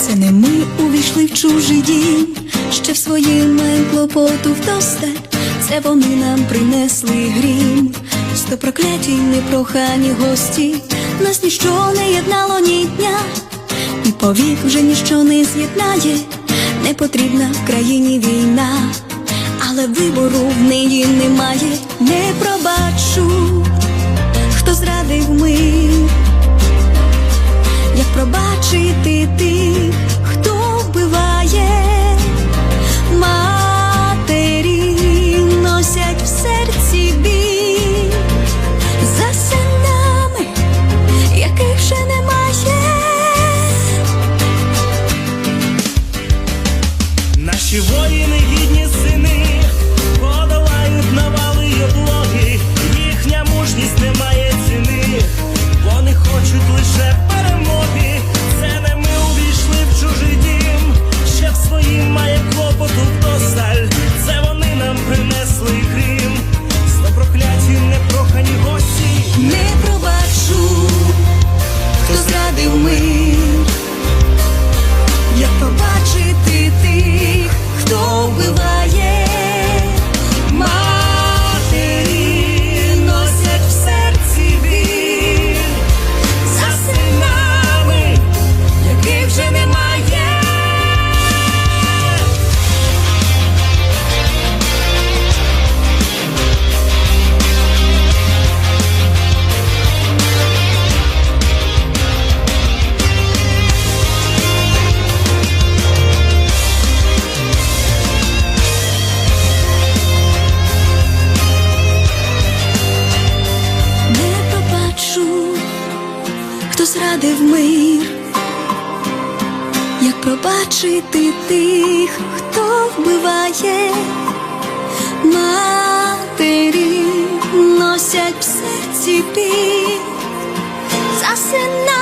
Це не ми увійшли в чужий дім, ще в своїм маєм клопоту вдосталь. Це вони нам принесли грім, сто прокляті непрохані гості, нас ніщо не єднало ні дня, і повік вже ніщо не з'єднає, не потрібна в країні війна, але вибору в неї немає, хто зрадив як пробачити тих, хто вбиває матері, носять в серці біль за сина.